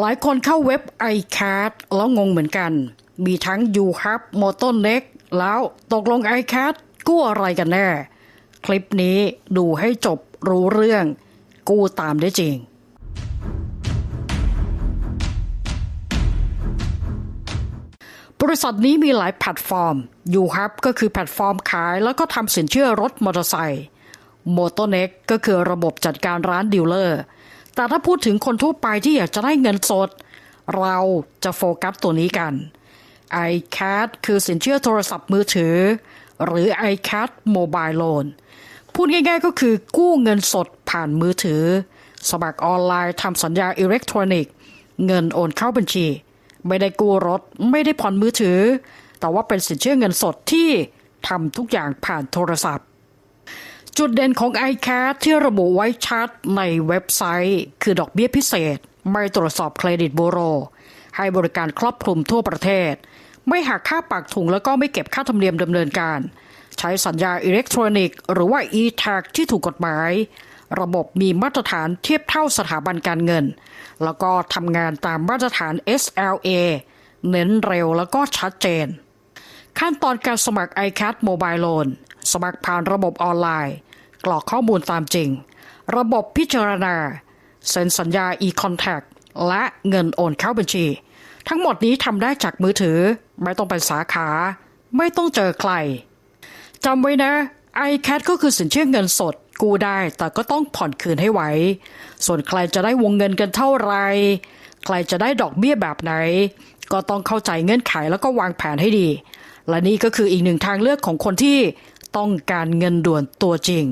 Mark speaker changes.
Speaker 1: หลายคนเข้าเว็บ iCard แล้วงงเหมือนกัน มีทั้ง u h u b m o t o n e x แล้วตกลง iCard กู้อะไรกันแน่ คลิปนี้ดูให้จบรู้เรื่อง กู้ตามได้จริง บริษัทนี้มีหลายแพลตฟอร์ม u h u b ก็คือแพลตฟอร์มขายแล้วก็ทำสินเชื่อรถมอเตอร์ไซค์ m o t o n e x ก็คือระบบจัดการร้านดีลเลอร์ แต่ถ้าพูดถึงคนทั่วไปที่อยากจะได้เงินสด เราจะโฟกัสตัวนี้กัน iCAD คือสินเชื่อโทรศัพท์มือถือ หรือ iCAD Mobile Loan พูดง่ายๆก็คือกู้เงินสดผ่านมือถือ สมัครออนไลน์ทำสัญญาอิเล็กทรอนิกส์ เงินโอนเข้าบัญชี ไม่ได้กู้รถ ไม่ได้ผ่อนมือถือ แต่ว่าเป็นสินเชื่อเงินสดที่ทำทุกอย่างผ่านโทรศัพท์ จุดเด่นของ iCard ที่ระบุไว้ชัดในเว็บไซต์ คือดอกเบี้ยพิเศษ ไม่ตรวจสอบเครดิตบูโร ให้บริการครอบคลุมทั่วประเทศ ไม่หักค่าปากถุงแล้วก็ไม่เก็บค่าธรรมเนียมดำเนินการ ใช้สัญญาอิเล็กทรอนิกส์หรือว่า e-tag ที่ถูกกฎหมาย ระบบมีมาตรฐานเทียบเท่าสถาบันการเงิน แล้วก็ทำงานตามมาตรฐาน SLA เน้นเร็วแล้วก็ชัดเจน ขั้นตอนการสมัคร iCard Mobile Loan สมัครผ่านระบบออนไลน์ กรอกข้อมูลตามจริง ระบบพิจารณา เซ็นสัญญา e-contact และเงินโอนเข้าบัญชี ทั้งหมดนี้ทำได้จากมือถือ ไม่ต้องไปสาขา ไม่ต้องเจอใครจำไว้นะ iCat ก็คือสินเชื่อเงินสดกู้ได้แต่ก็ต้องผ่อนคืนให้ไหว ส่วนใครจะได้วงเงินกันเท่าไร ใครจะได้ดอกเบี้ยแบบไหน ก็ต้องเข้าใจเงื่อนไขแล้วก็วางแผนให้ดี และนี่ก็คืออีกหนึ่งทางเลือกของคนที่ต้องการเงินด่วนตัวจริง